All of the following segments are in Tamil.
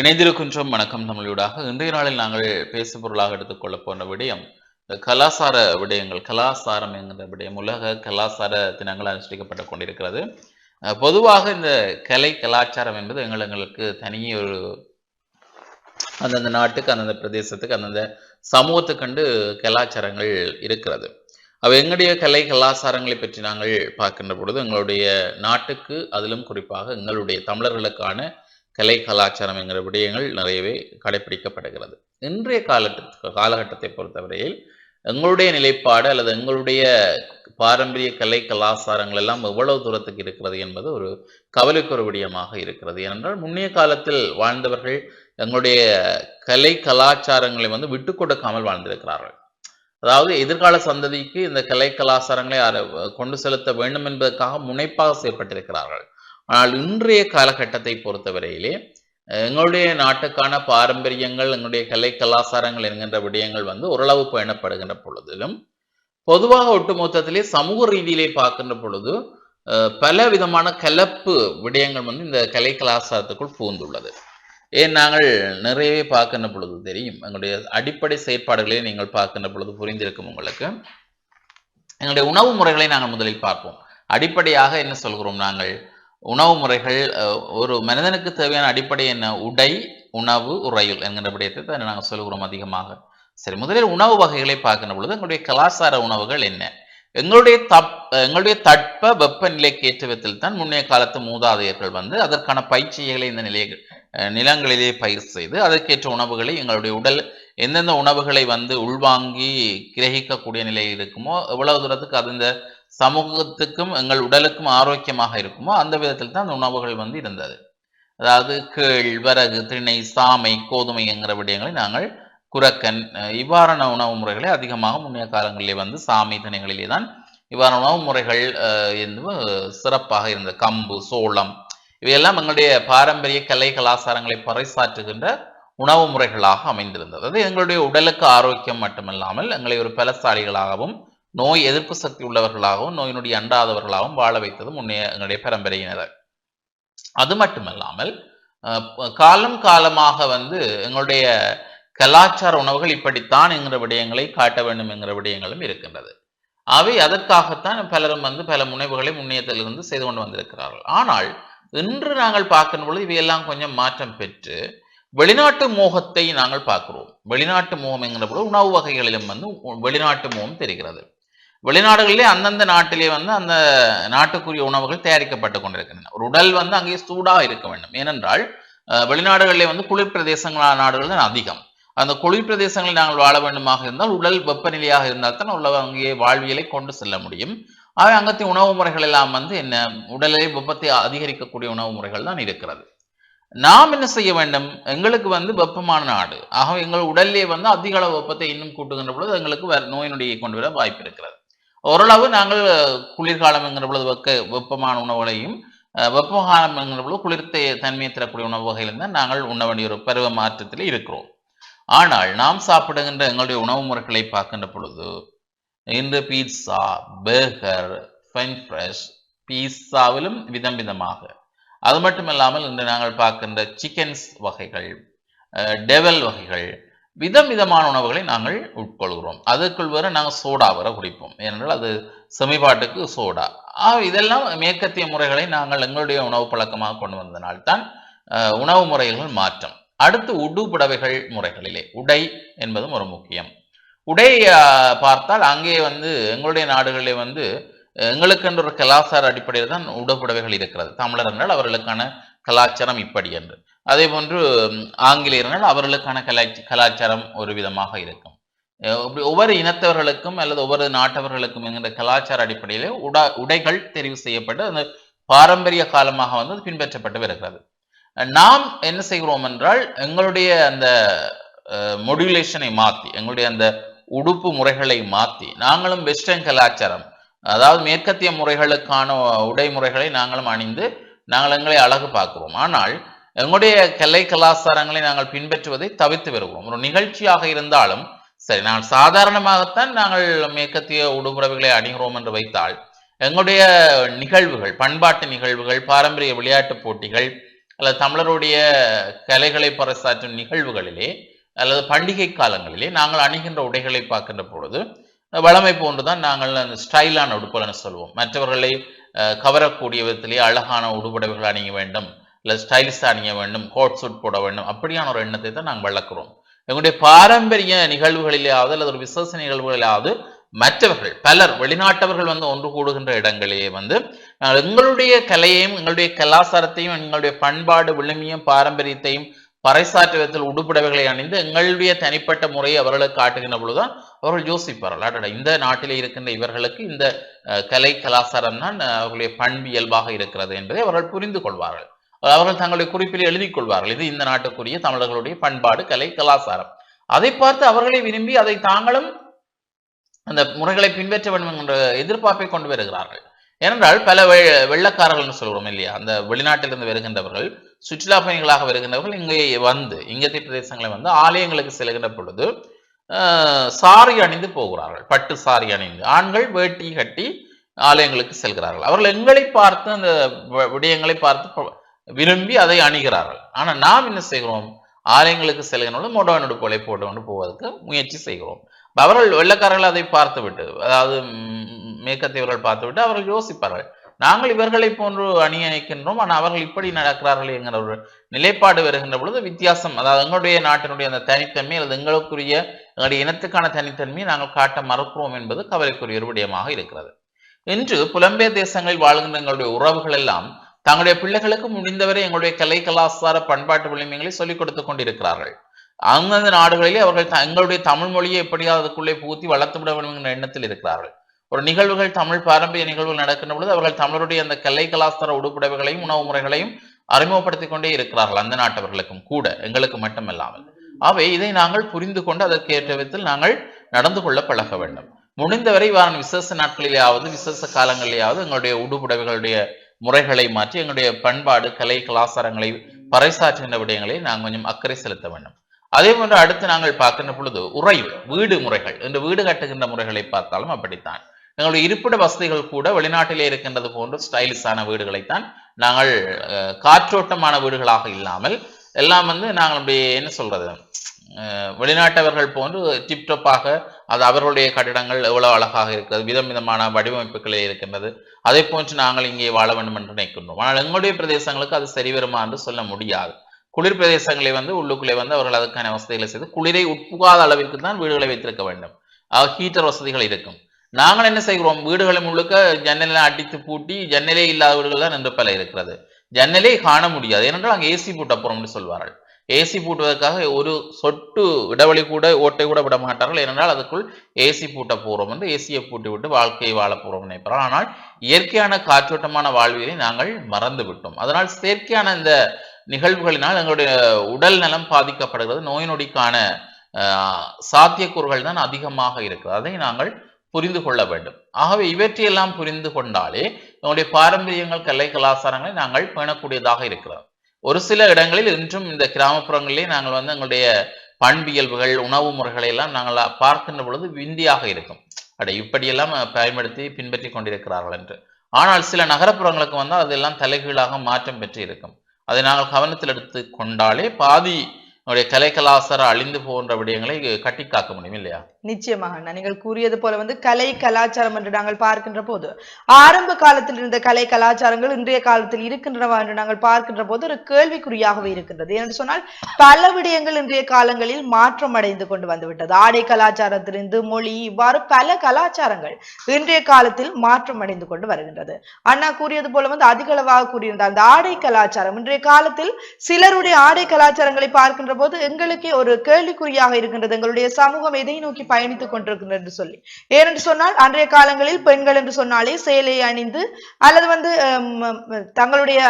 இணைந்திருக்கின்றோம். வணக்கம் தமிழூடாக. இன்றைய நாளில் நாங்கள் பேசு பொருளாக எடுத்துக்கொள்ள போன விடயம் இந்த கலாசார விடயங்கள் கலாசாரம் என்கிற விடயம் உலக கலாசார தினங்கள் அனுஷ்டிக்கப்பட்டு கொண்டிருக்கிறது. பொதுவாக இந்த கலை கலாச்சாரம் என்பது எங்கள் எங்களுக்கு தனியே ஒரு அந்தந்த நாட்டுக்கு அந்தந்த பிரதேசத்துக்கு அந்தந்த சமூகத்துக்கண்டு கலாச்சாரங்கள் இருக்கிறது. அவை எங்களுடைய கலை கலாச்சாரங்களை பற்றி நாங்கள் பார்க்கின்ற பொழுது எங்களுடைய நாட்டுக்கு அதிலும் குறிப்பாக எங்களுடைய தமிழர்களுக்கான கலை கலாச்சாரம் என்கிற விடயங்கள் நிறையவே கடைபிடிக்கப்படுகிறது இன்றைய காலகட்ட காலகட்டத்தை பொறுத்தவரையில் எங்களுடைய நிலைப்பாடு அல்லது எங்களுடைய பாரம்பரிய கலை கலாச்சாரங்கள் எல்லாம் எவ்வளவு தூரத்துக்கு இருக்கிறது என்பது ஒரு கவலைக்குற விடயமாக இருக்கிறது. ஏனென்றால் முன்னைய காலத்தில் வாழ்ந்தவர்கள் எங்களுடைய கலை கலாச்சாரங்களை வந்து விட்டு கொடுக்காமல் வாழ்ந்திருக்கிறார்கள். அதாவது எதிர்கால சந்ததிக்கு இந்த கலை கலாச்சாரங்களை கொண்டு செலுத்த வேண்டும் என்பதற்காக முனைப்பாக செயல்பட்டிருக்கிறார்கள் ஆனால் இன்றைய காலகட்டத்தை பொறுத்தவரையிலே எங்களுடைய நாட்டுக்கான பாரம்பரியங்கள் எங்களுடைய கலை கலாச்சாரங்கள் என்கின்ற விடயங்கள் வந்து ஓரளவு பயணப்படுகின்ற பொழுதிலும் பொதுவாக ஒட்டுமொத்தத்திலே சமூக ரீதியிலே பார்க்கின்ற பொழுது பல விதமான கலப்பு விடயங்கள் வந்து இந்த கலை கலாச்சாரத்துக்குள் பூந்துள்ளது ஏன் நாங்கள் நிறையவே பார்க்கின்ற பொழுது தெரியும் எங்களுடைய அடிப்படை செயற்பாடுகளை நீங்கள் பார்க்கின்ற பொழுது புரிந்திருக்கும் உங்களுக்கு. எங்களுடைய உணவு முறைகளை நாங்கள் முதலில் பார்ப்போம். அடிப்படையாக என்ன சொல்கிறோம் நாங்கள்? உணவு முறைகள் ஒரு மனிதனுக்கு தேவையான அடிப்படை என்ன? உடை உணவு உறையுள் என்கின்ற விடயத்தை தான் நாங்கள் சொல்கிறோம் அதிகமாக. சரி முதலில் உணவு வகைகளை பார்க்கின்ற பொழுது எங்களுடைய கலாச்சார உணவுகள் என்ன? எங்களுடைய தப் எங்களுடைய தட்ப வெப்பநிலைக்கு ஏற்ற விதத்தில் தான் முன்னைய காலத்து மூதாதையர்கள் வந்து அதற்கான பயிற்சிகளை இந்த நிலைய நிலங்களிலே பயிர் செய்து அதற்கேற்ற உணவுகளை எங்களுடைய உடல் எந்தெந்த உணவுகளை வந்து உள்வாங்கி கிரகிக்கக்கூடிய நிலை இருக்குமோ எவ்வளவு தூரத்துக்கு அது இந்த சமூகத்துக்கும் எங்கள் உடலுக்கும் ஆரோக்கியமாக இருக்குமோ அந்த விதத்தில் தான் அந்த உணவுகள் வந்து இருந்தது. அதாவது கேள் வரகு திணை சாமை கோதுமை என்கிற விடயங்களை நாங்கள் குரக்கன் இவ்வாறான உணவு முறைகளை அதிகமாக முன்னைய காலங்களிலே வந்து சாமி திணைகளிலே தான் இவ்வாறான உணவு முறைகள் என்பது சிறப்பாக இருந்தது. கம்பு சோளம் இவையெல்லாம் எங்களுடைய பாரம்பரிய கலை கலாச்சாரங்களை பறைசாற்றுகின்ற உணவு முறைகளாக அமைந்திருந்தது. அது எங்களுடைய உடலுக்கு ஆரோக்கியம் மட்டுமல்லாமல் எங்களை ஒரு பலசாலிகளாகவும் நோய் எதிர்ப்பு சக்தி உள்ளவர்களாகவும் நோயினுடைய அண்டாதவர்களாகவும் வாழ வைத்தது முன்னைய எங்களுடைய பரம்பரையினர். அது மட்டுமல்லாமல் காலம் காலமாக வந்து எங்களுடைய கலாச்சார உணவுகள் இப்படித்தான் என்கிற விடயங்களை காட்ட வேண்டும் என்கிற விடயங்களும் இருக்கின்றது. அவை அதற்காகத்தான் பலரும் வந்து பல முனைவுகளை முன்னையத்திலிருந்து செய்து கொண்டு வந்திருக்கிறார்கள். ஆனால் இன்று நாங்கள் பார்க்கும் பொழுது இவையெல்லாம் கொஞ்சம் மாற்றம் பெற்று வெளிநாட்டு மோகத்தை நாங்கள் பார்க்கிறோம். வெளிநாட்டு மோகம் என்கிற பொழுது உணவு வகைகளிலும் வந்து வெளிநாட்டு மோகம் தெரிகிறது. வெளிநாடுகளிலே அந்தந்த நாட்டிலே வந்து அந்த நாட்டுக்குரிய உணவுகள் தயாரிக்கப்பட்டு கொண்டிருக்கின்றன. ஒரு உடல் வந்து அங்கே சூடாக இருக்க வேண்டும். ஏனென்றால் அஹ், வெளிநாடுகளிலே வந்து குளிர் பிரதேசங்களான நாடுகள் தான் அதிகம். அந்த குளிர் பிரதேசங்களில் நாங்கள் வாழ வேண்டுமாக இருந்தால் உடல் வெப்பநிலையாக இருந்தால் தான் உள்ள அங்கே வாழ்வியலை கொண்டு செல்ல முடியும். ஆக அங்கத்திய உணவு முறைகள் எல்லாம் வந்து என்ன உடலிலே வெப்பத்தை அதிகரிக்கக்கூடிய உணவு முறைகள் தான் இருக்கிறது. நாம் என்ன செய்ய வேண்டும்? எங்களுக்கு வந்து வெப்பமான நாடு. ஆக எங்கள் உடல்லே வந்து அதிக அளவு வெப்பத்தை இன்னும் கூட்டுகின்ற பொழுது எங்களுக்கு வேற நோய் நொடியை கொண்டு வர வாய்ப்பு இருக்கிறது. ஓரளவு நாங்கள் குளிர்காலம் என்கிற பொழுது வெக்க வெப்பமான உணவுகளையும் வெப்பகாலம் என்கிற பொழுது குளிர்த்த தன்மையை தரக்கூடிய உணவு வகையிலும் தான் நாங்கள் உண்ண வேண்டிய ஒரு பருவ மாற்றத்தில் இருக்கிறோம். ஆனால் நாம் சாப்பிடுகின்ற எங்களுடைய உணவு முறைகளை பார்க்கின்ற பொழுது இன்று பீட்சா பர்கர் ஃபென் ஃப்ரெஷ் பீட்சாவிலும் விதம் விதமாக. அது மட்டும் இல்லாமல் இன்று நாங்கள் பார்க்கின்ற சிக்கன்ஸ் வகைகள் டெவல் வகைகள் விதம் விதமான உணவுகளை நாங்கள் உட்கொள்கிறோம். அதற்குள் வர நாங்கள் சோடா வர குடிப்போம். ஏனென்றால் அது செமிபாட்டுக்கு சோடா. ஆ இதெல்லாம் மேற்கத்திய முறைகளை நாங்கள் எங்களுடைய உணவு பழக்கமாக கொண்டு வந்ததினால்தான் உணவு முறைகள் மாற்றம். அடுத்து உடுபுடவைகள் முறைகளிலே. உடை என்பதும் ஒரு முக்கியம். உடை பார்த்தால் அங்கே வந்து எங்களுடைய நாடுகளிலே வந்து எங்களுக்கென்று ஒரு கலாச்சார அடிப்படையில் தான் உடுப்புடவைகள் இருக்கிறது. தமிழர் என்றால் அவர்களுக்கான கலாச்சாரம் இப்படி என்று. அதே போன்று ஆங்கிலேயர்கள் அவர்களுக்கான கலா கலாச்சாரம் ஒரு விதமாக இருக்கும். ஒவ்வொரு இனத்தவர்களுக்கும் அல்லது ஒவ்வொரு நாட்டவர்களுக்கும் என்கிற கலாச்சார அடிப்படையிலே உடா உடைகள் தெரிவு செய்யப்பட்டு அந்த பாரம்பரிய காலமாக வந்து அது பின்பற்றப்பட்டு வருகிறது. நாம் என்ன செய்கிறோம் என்றால் எங்களுடைய அந்த மொடுலேஷனை மாற்றி எங்களுடைய அந்த உடுப்பு முறைகளை மாற்றி நாங்களும் வெஸ்டர்ன் கலாச்சாரம் அதாவது மேற்கத்திய முறைகளுக்கான உடை முறைகளை நாங்களும் அணிந்து நாங்கள் எங்களை அழகு பார்க்கிறோம். ஆனால் எங்களுடைய கலை கலாச்சாரங்களை நாங்கள் பின்பற்றுவதை தவிர்த்து வருவோம். ஒரு நிகழ்ச்சியாக இருந்தாலும் சரி நாங்கள் சாதாரணமாகத்தான் நாங்கள் மேற்கத்திய உடுமுறைகளை அணிகிறோம் என்று வைத்தால் எங்களுடைய நிகழ்வுகள் பண்பாட்டு நிகழ்வுகள் பாரம்பரிய விளையாட்டுப் போட்டிகள் அல்லது தமிழருடைய கலைகளை பறைசாற்றும் நிகழ்வுகளிலே அல்லது பண்டிகை காலங்களிலே நாங்கள் அணிகின்ற உடைகளை பார்க்கின்ற பொழுது வளமை போன்றுதான் நாங்கள் அந்த ஸ்டைலான உடுப்புகள்னு சொல்லுவோம் மற்றவர்களை கவரக்கூடிய விதத்திலே அழகான உடுபடவைகள் அணிய வேண்டும். இல்லை ஸ்டைலிஷ் அணிய வேண்டும் கோட் சூட் போட வேண்டும் அப்படியான ஒரு எண்ணத்தை தான் நாங்கள் வளர்க்குறோம். எங்களுடைய பாரம்பரிய நிகழ்வுகளிலேயாவது அல்லது ஒரு விசேஷ நிகழ்வுகளிலாவது மற்றவர்கள் பலர் வெளிநாட்டவர்கள் வந்து ஒன்று கூடுகின்ற இடங்களிலே வந்து எங்களுடைய கலையையும் எங்களுடைய கலாச்சாரத்தையும் எங்களுடைய பண்பாடு விளிமையும் பாரம்பரியத்தையும் பறைசாற்று விதத்தில் உடுப்புடவைகளை அணிந்து எங்களுடைய தனிப்பட்ட முறையை அவர்களுக்கு காட்டுகின்ற பொழுதுதான் அவர்கள் யோசிப்பார்கள். அடடா இந்த நாட்டிலே இருக்கின்ற இவர்களுக்கு இந்த கலை கலாச்சாரம் தான் அஹ், அவர்களுடைய பண்பியல்பாக இருக்கிறது என்பதை அவர்கள் புரிந்து கொள்வார்கள். அவர்கள் தங்களுடைய குறிப்பில் எழுதிக் கொள்வார்கள். இது இந்த நாட்டுக்குரிய தமிழர்களுடைய பண்பாடு கலை கலாச்சாரம். அதை பார்த்து அவர்களை விரும்பி அதை தாங்களும் அந்த முறைகளை பின்பற்ற வேண்டும் என்ற எதிர்பார்ப்பை கொண்டு வருகிறார்கள். ஏனென்றால் பல வெ- சொல்கிறோம் இல்லையா? அந்த வெளிநாட்டிலிருந்து வருகின்றவர்கள் சுற்றுலா பயணிகளாக வருகின்றவர்கள் இங்கே வந்து இங்கத்தை பிரதேசங்களை வந்து ஆலயங்களுக்கு செல்கின்ற பொழுது ஆஹ், சாரி அணிந்து போகிறார்கள். பட்டு சாரி அணிந்து. ஆண்கள் வேட்டி கட்டி ஆலயங்களுக்கு செல்கிறார்கள். அவர்கள் எங்களை பார்த்து அந்த வ- விடயங்களை பார்த்து விரும்பி அதை அணிகிறார்கள். ஆனால் நாம் என்ன செய்கிறோம்? ஆலயங்களுக்கு செல்கின்ற மொடவன் உடுப்புகளை போட்டுக்கொண்டு போவதற்கு முயற்சி செய்கிறோம். அவர்கள் வெள்ளக்காரர்கள் அதை பார்த்துவிட்டு அதாவது மேற்கத்தியவர்கள் பார்த்துவிட்டு அவர்கள் யோசிப்பார்கள். நாங்கள் இவர்களை போன்று அணி அணிக்கின்றோம் ஆனால் அவர்கள் இப்படி நடக்கிறார்கள் என்கிற ஒரு நிலைப்பாடு வருகின்ற பொழுது வித்தியாசம் அதாவது எங்களுடைய நாட்டினுடைய அந்த தனித்தன்மை அல்லது எங்களுக்குரிய எங்களுடைய இனத்துக்கான தனித்தன்மையை நாங்கள் காட்ட மறுக்கிறோம் என்பது கவலைக்குரிய ஒரு விடயமாக இருக்கிறது. இன்று புலம்பெயர் தேசங்களில் வாழ்கின்ற எங்களுடைய உறவுகள் எல்லாம் தங்களுடைய பிள்ளைகளுக்கு முடிந்தவரை எங்களுடைய கலை கலாச்சார பண்பாட்டு விளிம்பங்களை சொல்லிக் கொடுத்துக் கொண்டிருக்கிறார்கள். அந்தந்த நாடுகளிலே அவர்கள் தங்களுடைய எங்களுடைய தமிழ் மொழியை எப்படியாவது அதுக்குள்ளே புகுத்தி வளர்த்து விட வேண்டும் என்ற எண்ணத்தில் இருக்கிறார்கள். ஒரு நிகழ்வுகள் தமிழ் பாரம்பரிய நிகழ்வுகள் நடக்கின்ற பொழுது அவர்கள் தமிழருடைய அந்த கலை கலாச்சார உடுப்புடவைகளையும் உணவு முறைகளையும் அறிமுகப்படுத்திக் கொண்டே இருக்கிறார்கள் அந்த நாட்டவர்களுக்கும் கூட எங்களுக்கு மட்டுமல்லாமல். அவை இதை நாங்கள் புரிந்து கொண்டு அதற்கேற்ற விதத்தில் நாங்கள் நடந்து கொள்ள பழக வேண்டும். முடிந்தவரை வாரன் விசேஷ நாட்களிலேயாவது விசேஷ காலங்களிலேயாவது எங்களுடைய உடுப்புடவைகளுடைய முறைகளை மாற்றி எங்களுடைய பண்பாடு கலை கலாச்சாரங்களை பறைசாற்றுகின்ற விடயங்களை நாங்கள் கொஞ்சம் அக்கறை செலுத்த வேண்டும். அதே போன்று அடுத்து நாங்கள் பார்க்கின்ற பொழுது உறைவு வீடு முறைகள். இந்த வீடு கட்டுகின்ற முறைகளை பார்த்தாலும் அப்படித்தான். எங்களுடைய இருப்பிட வசதிகள் கூட வெளிநாட்டிலே இருக்கின்றது போன்ற ஸ்டைலிஷான வீடுகளைத்தான் நாங்கள் அஹ், காற்றோட்டமான வீடுகளாக இல்லாமல் எல்லாம் வந்து நாங்கள் அப்படி என்ன சொல்றது வெளிநாட்டவர்கள் போன்று டிப்டப்பாக அது அவர்களுடைய கட்டிடங்கள் எவ்வளவு அழகாக இருக்கிறது விதம் விதமான வடிவமைப்புகளே இருக்கின்றது. அதை போன்று நாங்கள் இங்கே வாழ வேண்டும் என்று நினைக்கின்றோம். ஆனால் எங்களுடைய பிரதேசங்களுக்கு அது சரி வருமா என்று சொல்ல முடியாது. குளிர் பிரதேசங்களை வந்து உள்ளுக்குள்ளே வந்து அவர்கள் அதுக்கான வசதிகளை செய்து குளிரை உட்புகாத அளவிற்கு தான் வீடுகளை வைத்திருக்க வேண்டும். ஹீட்டர் வசதிகள் இருக்கும். நாங்கள் என்ன செய்கிறோம்? வீடுகளை முழுக்க ஜன்னலை அடித்து பூட்டி ஜன்னலே இல்லாத வீடுகள் தான் என்று பல இருக்கிறது. ஜன்னலே காண முடியாது. ஏனென்றால் அங்கே ஏசி போட்ட போறோம்னு என்று சொல்வார்கள். ஏசி பூட்டுவதற்காக ஒரு சொட்டு இடைவெளி கூட ஓட்டை கூட விட மாட்டார்கள். ஏனென்றால் அதுக்குள் ஏசி பூட்ட போகிறோம் என்று ஏசியை பூட்டி விட்டு வாழ்க்கையை வாழ போகிறோம் நினைப்பார்கள். ஆனால் இயற்கையான காற்றோட்டமான வாழ்வியலை நாங்கள் மறந்து விட்டோம் அதனால் செயற்கையான இந்த நிகழ்வுகளினால் எங்களுடைய உடல் நலம் பாதிக்கப்படுகிறது. நோய் நொடிக்கான சாத்தியக்கூறுகள் தான் அதிகமாக இருக்கிறது. அதை நாங்கள் புரிந்து கொள்ள வேண்டும். ஆகவே இவற்றையெல்லாம் புரிந்து கொண்டாலே நம்முடைய பாரம்பரியங்கள் கலை கலாச்சாரங்களை நாங்கள் பேணக்கூடியதாக இருக்கிறோம். ஒரு சில இடங்களில் இன்றும் இந்த கிராமப்புறங்களிலே நாங்கள் வந்து எங்களுடைய பண்பியல்புகள் உணவு முறைகளை எல்லாம் நாங்கள் பார்க்கின்ற பொழுது விந்தியாக இருக்கும். அட இப்படியெல்லாம் பயன்படுத்தி பின்பற்றி கொண்டிருக்கிறார்கள் என்று. ஆனால் சில நகரப்புறங்களுக்கு வந்தால் அதெல்லாம் தலைகீழாக மாற்றம் பெற்று இருக்கும் அதை நாங்கள் கவனத்தில் எடுத்து கொண்டாலே பாதி நம்முடைய கலை கலாச்சார அழிந்து போன்ற விடயங்களை கட்டி காக்க முடியும் இல்லையா? நிச்சயமாக. நீங்கள் கூறியது போல வந்து கலை கலாச்சாரம் என்று நாங்கள் பார்க்கின்ற போது ஆரம்ப காலத்தில் இருந்த கலை கலாச்சாரங்கள் இன்றைய காலத்தில் இருக்கின்றனவா என்று நாங்கள் பார்க்கின்ற போது ஒரு கேள்விக்குறியாகவே இருக்கின்றது. என்று சொன்னால் பல விடயங்கள் இன்றைய காலங்களில் மாற்றம் அடைந்து கொண்டு வந்துவிட்டது ஆடை கலாச்சாரத்திலிருந்து மொழி இவ்வாறு பல கலாச்சாரங்கள் இன்றைய காலத்தில் மாற்றம் அடைந்து கொண்டு வருகின்றது. அண்ணா கூறியது போல வந்து அதிகளவாக கூறியிருந்த அந்த ஆடை கலாச்சாரம் இன்றைய காலத்தில் சிலருடைய ஆடை கலாச்சாரங்களை பார்க்கின்ற போது எங்களுக்கே ஒரு கேள்விக்குறியாக இருக்கின்றது. எங்களுடைய சமூகம் எதை நோக்கி பயணித்துக் கொண்டிருக்கிறது என்று சொல்லி. ஏனென்று சொன்னால் அன்றைய காலங்களில் பெண்கள் என்று சொன்னாலே சேலை அணிந்து அல்லது வந்து தங்களுடைய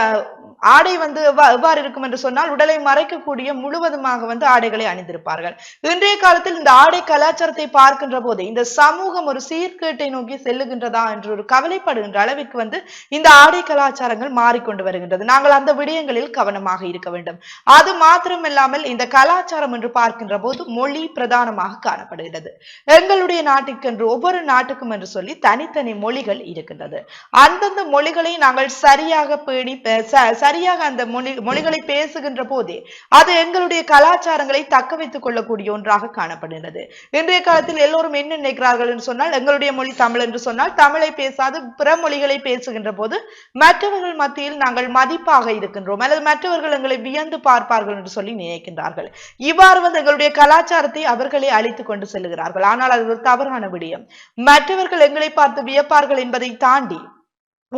ஆடை வந்து எவ்வாறு இருக்கும் என்று சொன்னால் உடலை மறைக்கக்கூடிய முழுவதுமாக வந்து ஆடைகளை அணிந்திருப்பார்கள். இன்றைய காலத்தில் இந்த ஆடை கலாச்சாரத்தை பார்க்கின்ற போது இந்த சமூகம் ஒரு சீர்கேட்டை நோக்கி செல்லுகின்றதா என்று ஒரு கவலைப்படுகின்ற அளவிற்கு வந்து இந்த ஆடை கலாச்சாரங்கள் மாறிக்கொண்டு வருகின்றது. நாங்கள் அந்த விடயங்களில் கவனமாக இருக்க வேண்டும். அது மாத்திரமில்லாமல் இந்த கலாச்சாரம் என்று பார்க்கின்ற போது மொழி பிரதானமாக காணப்படுகிறது. எங்களுடைய நாட்டுக்கென்று ஒவ்வொரு நாட்டுக்கும் என்று சொல்லி தனித்தனி மொழிகள் இருக்கின்றது. அந்தந்த மொழிகளை நாங்கள் சரியாக பேணி ப- சரியாக அந்த மொழி மொழிகளை பேசுகின்ற போதே அது எங்களுடைய கலாச்சாரங்களை தக்க வைத்துக் கொள்ளக்கூடிய ஒன்றாக காணப்படுகிறது. இன்றைய காலத்தில் எல்லோரும் என்ன நினைக்கிறார்கள் என்று சொன்னால் எங்களுடைய மொழி தமிழ் என்று சொன்னால் தமிழை பேசாது பிற மொழிகளை பேசுகின்ற போது மற்றவர்கள் மத்தியில் நாங்கள் மதிப்பாக இருக்கின்றோம். அல்லது மற்றவர்கள் எங்களை வியந்து பார்ப்பார்கள் என்று சொல்லி நினைக்கின்றார்கள். இவ்வாறு வந்து எங்களுடைய கலாச்சாரத்தை அவர்களே அழித்துக் கொண்டு செல்கிறார்கள். ஆனால் அது ஒரு தவறான விடயம். மற்றவர்கள் எங்களை பார்த்து வியப்பார்கள் என்பதை தாண்டி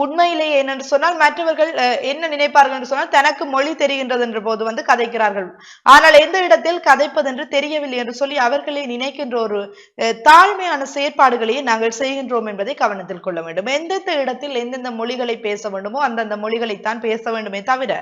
உண்மையிலேயே என்னென்று சொன்னால் மற்றவர்கள் என்ன நினைப்பார்கள் என்று சொன்னால் தனக்கு மொழி தெரிகின்றது என்ற போது வந்து கதைக்கிறார்கள். ஆனால் எந்த இடத்தில் கதைப்பது என்று தெரியவில்லை என்று சொல்லி அவர்களே நினைக்கின்ற ஒரு தாழ்மையான செயற்பாடுகளையே நாங்கள் செய்கின்றோம் என்பதை கவனத்தில் கொள்ள வேண்டும். எந்தெந்த இடத்தில் எந்தெந்த மொழிகளை பேச வேண்டுமோ அந்தந்த மொழிகளைத்தான் பேச வேண்டுமே தவிர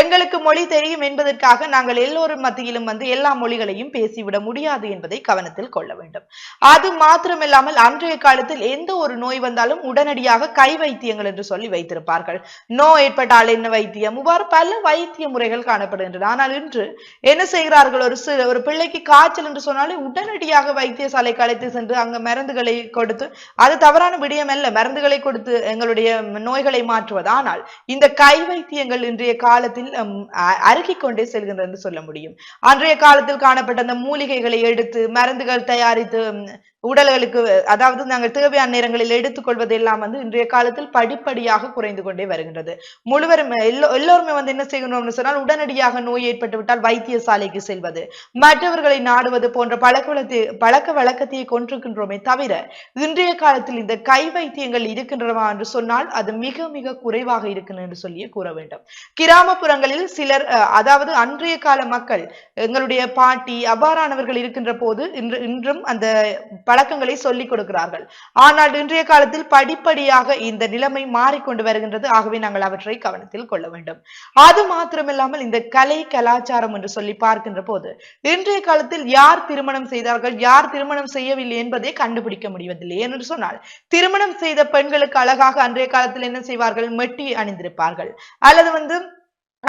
எங்களுக்கு மொழி தெரியும் என்பதற்காக நாங்கள் எல்லோரும் மத்தியிலும் வந்து எல்லா மொழிகளையும் பேசிவிட முடியாது என்பதை கவனத்தில் கொள்ள வேண்டும். அது மாத்திரமில்லாமல் அன்றைய காலத்தில் எந்த ஒரு நோய் வந்தாலும் உடனடியாக கை வைத்தியங்கள் என்று என்று சொல்லி வைத்திருப்பார்கள். நோய் ஏற்பட்டால் என்ன வைத்தியம்? இவ்வாறு பல வைத்திய முறைகள் காணப்படுகின்றன ஆனால் இன்று என்ன செய்கிறார்கள்? ஒரு சில ஒரு பிள்ளைக்கு காய்ச்சல் என்று சொன்னாலே உடனடியாக வைத்தியசாலைக்கு அழைத்து சென்று அங்க மருந்துகளை கொடுத்து அது தவறான விடயம் அல்ல. மருந்துகளை கொடுத்து எங்களுடைய நோய்களை மாற்றுவது. ஆனால் இந்த கை வைத்தியங்கள் இன்றைய காலத்தில் அருகிக் கொண்டே செல்கின்றது என்று சொல்ல முடியும். அன்றைய காலத்தில் காணப்பட்ட அந்த மூலிகைகளை எடுத்து மருந்துகள் தயாரித்து உடல்களுக்கு அதாவது நாங்கள் தேவையான நேரங்களில் எடுத்துக்கொள்வது எல்லாம் வந்து இன்றைய காலத்தில் படிப்படியாக குறைந்து கொண்டே வருகின்றது. முழுவரும் எல்லோ எல்லோருமே வந்து என்ன செய்யணும்னு சொன்னால் உடனடியாக நோய் ஏற்பட்டு விட்டால் வைத்தியசாலைக்கு செல்வது. மற்றவர்களை நாடுவது போன்ற பழக்க வழக்கத்தை பழக்க வழக்கத்தையே கொண்டிருக்கின்றோமே தவிர இன்றைய காலத்தில் இந்த கை வைத்தியங்கள் இருக்கின்றனவா என்று சொன்னால் அது மிக மிக குறைவாக இருக்கணும் என்று சொல்லியே கூற வேண்டும். கிராமப்புறங்களில் சிலர் அஹ், அதாவது அன்றைய கால மக்கள் எங்களுடைய பாட்டி அவ்வாறானவர்கள் இருக்கின்ற போது இன்று இன்றும் அந்த பழக்கங்களை சொல்லிக் கொடுக்கிறார்கள். ஆனால் இன்றைய காலத்தில் படிப்படியாக இந்த நிலைமை மாறிக்கொண்டு வருகின்றது. ஆகவே நாங்கள் அவற்றை கவனத்தில் கொள்ள வேண்டும். அது மாத்திரமில்லாமல் இந்த கலை கலாச்சாரம் என்று சொல்லி பார்க்கின்ற போது இன்றைய காலத்தில் யார் திருமணம் செய்தார்கள் யார் திருமணம் செய்யவில்லை என்பதை கண்டுபிடிக்க முடிவதில்லை. என்று சொன்னால் திருமணம் செய்த பெண்களுக்கு அழகாக அன்றைய காலத்தில் என்ன செய்வார்கள்? மெட்டி அணிந்திருப்பார்கள். அல்லது வந்து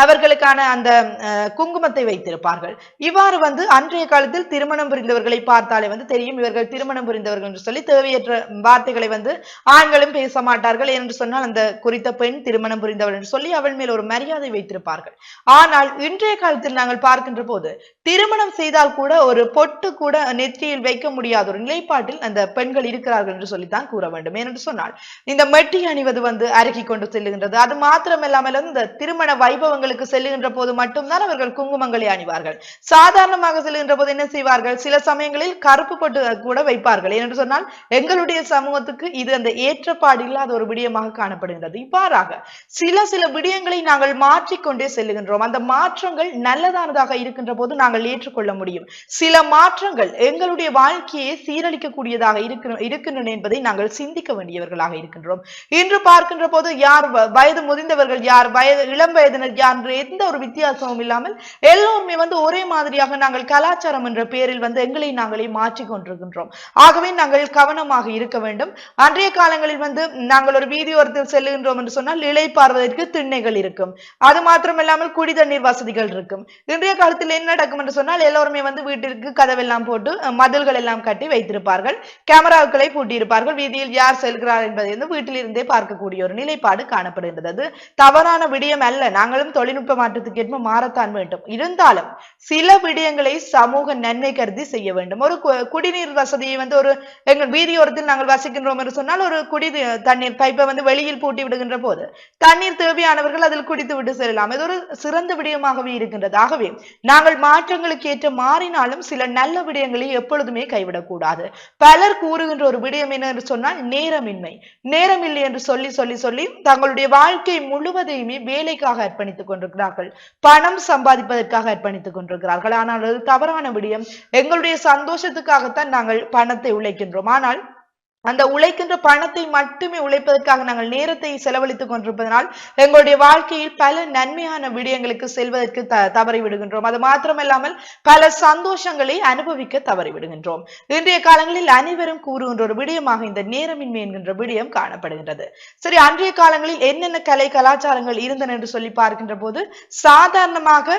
அவர்களுக்கான அந்த குங்குமத்தை வைத்திருப்பார்கள். இவ்வாறு வந்து அன்றைய காலத்தில் திருமணம் புரிந்தவர்களை பார்த்தாலே வந்து தெரியும் இவர்கள் திருமணம் புரிந்தவர்கள் என்று சொல்லி தேவையற்ற வார்த்தைகளை வந்து ஆண்களும் பேச மாட்டார்கள். என்று சொன்னால் அந்த குறித்த பெண் திருமணம் புரிந்தவள் என்று சொல்லி அவள் மேல் ஒரு மரியாதை வைத்திருப்பார்கள். ஆனால் இன்றைய காலத்தில் நாங்கள் பார்க்கின்ற போது திருமணம் செய்தால் கூட ஒரு பொட்டு கூட நெற்றியில் வைக்க முடியாத ஒரு நிலைப்பாட்டில் அந்த பெண்கள் இருக்கிறார்கள் என்று சொல்லித்தான் கூற வேண்டும். ஏனென்று சொன்னால் இந்த மெட்டி அணிவது வந்து அருகி கொண்டு செல்லுகின்றது. அது மாத்திரமில்லாமல் வந்து இந்த திருமண வைபவங்கள் வைபவங்களுக்கு செல்லுகின்ற போது மட்டும்தான் அவர்கள் குங்குமங்களை அணிவார்கள். சாதாரணமாக செல்லுகின்ற போது என்ன செய்வார்கள்? சில சமயங்களில் கருப்பு பட்டு கூட வைப்பார்கள். ஏனென்று சொன்னால் எங்களுடைய சமூகத்துக்கு இது அந்த ஏற்றப்பாடு இல்லாத ஒரு விடயமாக காணப்படுகின்றது. இவ்வாறாக சில சில விடயங்களை நாங்கள் மாற்றிக்கொண்டே செல்லுகின்றோம். அந்த மாற்றங்கள் நல்லதானதாக இருக்கின்ற போது நாங்கள் ஏற்றுக்கொள்ள முடியும். சில மாற்றங்கள் எங்களுடைய வாழ்க்கையை சீரழிக்கக்கூடியதாக இருக்கின்றன என்பதை நாங்கள் சிந்திக்க வேண்டியவர்களாக இருக்கின்றோம். இன்று பார்க்கின்ற போது யார் வயது முதிர்ந்தவர்கள் யார் வயது இளம் வயதினர் யார் என்று எந்த ஒரு வித்தியாசமும் இல்லாமல் எல்லோருமே வந்து ஒரே மாதிரியாக நாங்கள் கலாச்சாரம் என்ற பெயரில் வந்து எங்களை நாங்களே மாற்றிக் கொண்டிருக்கின்றோம். ஆகவே நாங்கள் கவனமாக இருக்க வேண்டும். அன்றைய காலங்களில் வந்து நாங்கள் ஒரு வீதியோரத்தில் செல்லுகின்றோம் என்று சொன்னால் இலை பார்வதற்கு திண்ணைகள் இருக்கும். அது மாத்திரமில்லாமல் குடி தண்ணீர் வசதிகள் இருக்கும். இன்றைய காலத்தில் என்ன நடக்கும் என்று சொன்னால் எல்லோருமே வந்து வீட்டிற்கு கதவெல்லாம் போட்டு மதில்கள் எல்லாம் கட்டி வைத்திருப்பார்கள். கேமராக்களை பூட்டியிருப்பார்கள். வீதியில் யார் செல்கிறார் என்பதை வந்து வீட்டிலிருந்தே பார்க்கக்கூடிய ஒரு நிலைப்பாடு காணப்படுகின்றது. தவறான விடயம் அல்ல. நாங்களும் தொழில்நுட்ப மாற்றத்துக்கு ஏற்ப மாறத்தான் வேண்டும். இருந்தாலும் சில விடயங்களை சமூக நன்மை கருதி செய்ய வேண்டும். ஒரு கு- குடிநீர் வசதியை வந்து ஒரு எங்கள் வீதியோரத்தில் நாங்கள் வசிக்கின்றோம் என்று சொன்னால் ஒரு குடி தண்ணீர் பைப்பை வந்து வெளியில் பூட்டி விடுகின்ற போது தண்ணீர் தேவையானவர்கள் அதில் குடித்து விட்டு செல்லலாம். இது ஒரு சிறந்த விடயமாகவே இருக்கின்றது. ஆகவே நாங்கள் மாற்றங்களுக்கு ஏற்ற மாறினாலும் சில நல்ல விடயங்களை எப்பொழுதுமே கைவிடக்கூடாது. பலர் கூறுகின்ற ஒரு விடயம் என்ன என்று சொன்னால் நேரமின்மை. நேரமில்லை என்று சொல்லி சொல்லி சொல்லி தங்களுடைய வாழ்க்கை முழுவதையுமே வேலைக்காக அர்ப்பணித்து அர்ப்பணித்துக் கொண்டிருக்கிறார்கள். பணம் சம்பாதிப்பதற்காக அர்ப்பணித்துக் கொண்டிருக்கிறார்கள். ஆனால் அது தவறான விடயம். எங்களுடைய சந்தோஷத்துக்காகத்தான் நாங்கள் பணத்தை உழைக்கின்றோம். ஆனால் அந்த உழைக்கின்ற பணத்தை மட்டுமே உழைப்பதற்காக நாங்கள் நேரத்தை செலவழித்துக் கொண்டிருப்பதனால் எங்களுடைய வாழ்க்கையில் பல நன்மையான விடயங்களுக்கு செல்வதற்கு த தவறி விடுகின்றோம் அது மாத்திரமல்லாமல் பல சந்தோஷங்களை அனுபவிக்க தவறி விடுகின்றோம் இன்றைய காலங்களில் அனைவரும் கூறுகின்ற ஒரு விடயமாக இந்த நேரமின்மை என்கின்ற விடயம் காணப்படுகின்றது. சரி அன்றைய காலங்களில் என்னென்ன கலை கலாச்சாரங்கள் இருந்தன என்று சொல்லி பார்க்கின்ற போது சாதாரணமாக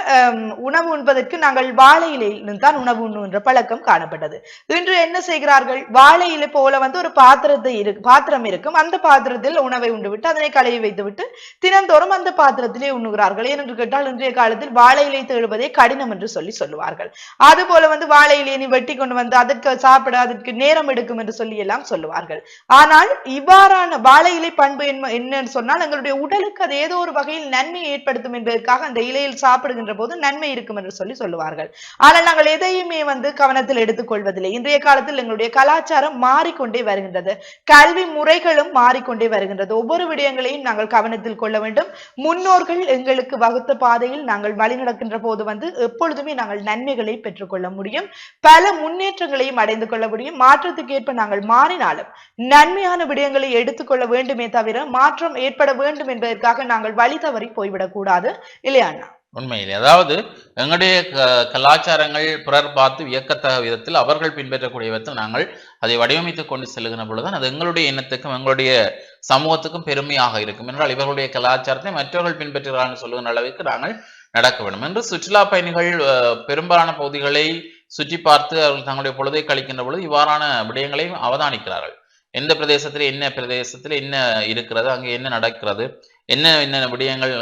உணவு உண்பதற்கு நாங்கள் வாழை இலையில் தான் உணவு உண்ணுகின்ற பழக்கம் காணப்பட்டது. இன்று என்ன செய்கிறார்கள்? வாழை இலை போல வந்து ஒரு பாத்திரத்தை இரு பாத்திரம் இருக்கும். அந்த பாத்திரத்தில் உணவை உண்டுவிட்டு அதனை கழுவி வைத்துவிட்டு தினந்தோறும் அந்த பாத்திரத்திலே உண்ணுகிறார்கள். ஏனென்று கேட்டால் இன்றைய காலத்தில் வாழை இலை தேடுவதே கடினம் என்று சொல்லி சொல்லுவார்கள். அதுபோல வந்து வாழை இலையை நீ வெட்டி கொண்டு வந்து அதற்கு சாப்பிட அதற்கு நேரம் எடுக்கும் என்று சொல்லி எல்லாம் சொல்லுவார்கள். ஆனால் இவ்வாறான வாழை இலை பண்பு என்னன்னு சொன்னால் எங்களுடைய உடலுக்கு அது ஏதோ ஒரு வகையில் நன்மையை ஏற்படுத்தும் என்பதற்காக அந்த இலையில் சாப்பிடுகின்ற போது நன்மை இருக்கும் என்று சொல்லி சொல்லுவார்கள். ஆனால் நாங்கள் எதையுமே வந்து கவனத்தில் எடுத்துக்கொள்வதில்லை. இன்றைய காலத்தில் எங்களுடைய கலாச்சாரம் மாறிக்கொண்டே வருகின்றது. கல்வி முறைகளும் மாறிக்கொண்டே வருகின்றது. ஒவ்வொரு விடயங்களையும் நாங்கள் கவனத்தில் கொள்ள வேண்டும். முன்னோர்கள் எங்களுக்கு வகுத்த பாதையில் நாங்கள் வழிநடக்கின்ற போது வந்து எப்பொழுதுமே நாங்கள் நன்மைகளை பெற்றுக்கொள்ள முடியும். பல முன்னேற்றங்களையும் அடைந்து கொள்ள முடியும். மாற்றத்துக்கு ஏற்ப நாங்கள் மாறினாலும் நன்மையான விடயங்களை எடுத்துக்கொள்ள வேண்டுமே தவிர மாற்றம் ஏற்பட வேண்டும் என்பதற்காக நாங்கள் வழி தவறி போய்விடக்கூடாது இல்லையா உண்மையில். அதாவது எங்களுடைய க- கலாச்சாரங்கள் பிறர் பார்த்து வியக்கத்தக விதத்தில் அவர்கள் பின்பற்றக்கூடிய விதத்தில் நாங்கள் அதை வடிவமைத்து கொண்டு செல்கிற பொழுதுதான் அது எங்களுடைய எண்ணத்துக்கும் எங்களுடைய சமூகத்துக்கும் பெருமையாக இருக்கும். என்றால் இவர்களுடைய கலாச்சாரத்தை மற்றவர்கள் பின்பற்றுகிறார்கள் சொல்லுகிற அளவுக்கு நாங்கள் நடக்க வேண்டும். என்று சுற்றுலா பயணிகள் பெரும்பாலான பகுதிகளை சுற்றி பார்த்து அவர்கள் தங்களுடைய பொழுதை கழிக்கின்ற பொழுது இவ்வாறான விடயங்களையும் அவதானிக்கிறார்கள். எந்த பிரதேசத்தில் என்ன பிரதேசத்தில் என்ன இருக்கிறது அங்கே என்ன நடக்கிறது என்ன என்ன விடயங்கள்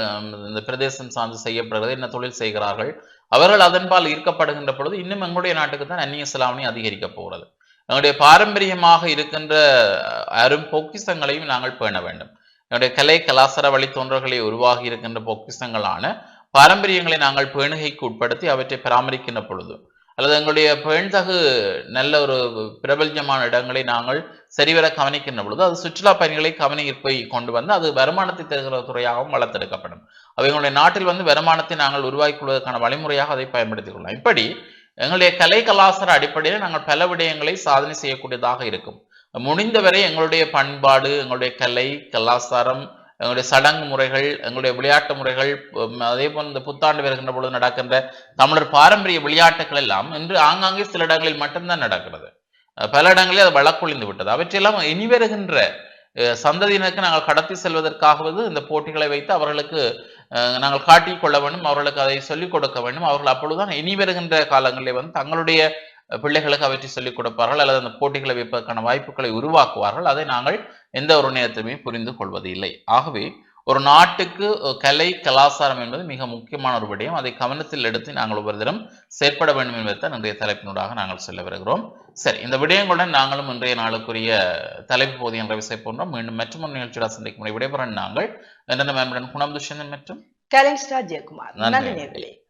இந்த பிரதேசம் சார்ந்து செய்யப்படுகிறது என்ன தொழில் செய்கிறார்கள் அவர்கள் அதன்பால் ஈர்க்கப்படுகின்ற பொழுது இன்னும் எங்களுடைய நாட்டுக்கு தான் அந்நிய செலாவணி அதிகரிக்க போகிறது. எங்களுடைய பாரம்பரியமாக இருக்கின்ற அரும் பொக்கிசங்களையும் நாங்கள் பேண வேண்டும். எங்களுடைய கலை கலாச்சார வழித்தோன்றல்களை உருவாகி இருக்கின்ற பொக்கிசங்களான பாரம்பரியங்களை நாங்கள் பேணுகைக்கு உட்படுத்தி அவற்றை பராமரிக்கின்ற பொழுது அல்லது எங்களுடைய பேண்தகு நல்ல ஒரு பிரபல்யமான இடங்களை நாங்கள் சரிவர கவனிக்கின்ற பொழுது அது சுற்றுலா பயணிகளை கவனிப்பை கொண்டு வந்து அது வருமானத்தை தருகிற துறையாகவும் வளர்த்தெடுக்கப்படும். அவங்களுடைய நாட்டில் வந்து வருமானத்தை நாங்கள் உருவாக்கி கொள்வதற்கான வழிமுறையாக அதை பயன்படுத்திக் கொள்ளலாம். இப்படி எங்களுடைய கலை கலாச்சார அடிப்படையில் நாங்கள் பல விடயங்களை சாதனை செய்யக்கூடியதாக இருக்கும். முடிந்தவரை எங்களுடைய பண்பாடு எங்களுடைய கலை கலாச்சாரம் எங்களுடைய சடங்கு முறைகள் எங்களுடைய விளையாட்டு முறைகள் அதே போல் இந்த புத்தாண்டு வருகின்ற பொழுது நடக்கின்ற தமிழர் பாரம்பரிய விளையாட்டுகள் எல்லாம் இன்று ஆங்காங்கே சில இடங்களில் மட்டும்தான் நடக்கிறது. பல இடங்களில் அது வழக்கொழிந்து விட்டது. அவற்றையெல்லாம் இனி வருகின்ற சந்ததியினருக்கு நாங்கள் கடத்தி செல்வதற்காகவது இந்த போட்டிகளை வைத்து அவர்களுக்கு நாங்கள் காட்டிக் கொள்ள வேண்டும் அவர்களுக்கு அதை சொல்லிக் கொடுக்க வேண்டும். அவர்கள் அப்பொழுதுதான் இனி வருகின்ற காலங்களில் வந்து தங்களுடைய பிள்ளைகளுக்கு அவற்றை சொல்லிக் கொடுப்பார்கள் அல்லது அந்த போட்டிகளை வைப்பதற்கான வாய்ப்புகளை உருவாக்குவார்கள். அதை நாங்கள் எந்த ஒரு நேரத்திலுமே புரிந்து கொள்வது இல்லை ஆகவே ஒரு நாட்டுக்கு கலை கலாச்சாரம் என்பது மிக முக்கியமான ஒரு விடயம். அதை கவனத்தில் எடுத்து நாங்கள் ஒவ்வொரு தினம் செயற்பட வேண்டும் என்பதை இன்றைய தலைப்பினூடாக நாங்கள் சொல்ல வருகிறோம். சரி இந்த விடயங்களுடன் நாங்களும் இன்றைய நாளுக்குரிய தலைப்பு பகுதியை நிறைவு செய்ய போன்றோம். மீண்டும் மற்றும் ஒரு நிகழ்ச்சியோட சந்திக்கும் விடைபெற நாங்கள். என்னென்ன மேம்புடன் குணம் துஷ்யந்தன் மற்றும்? ஜெயக்குமார். நன்றி.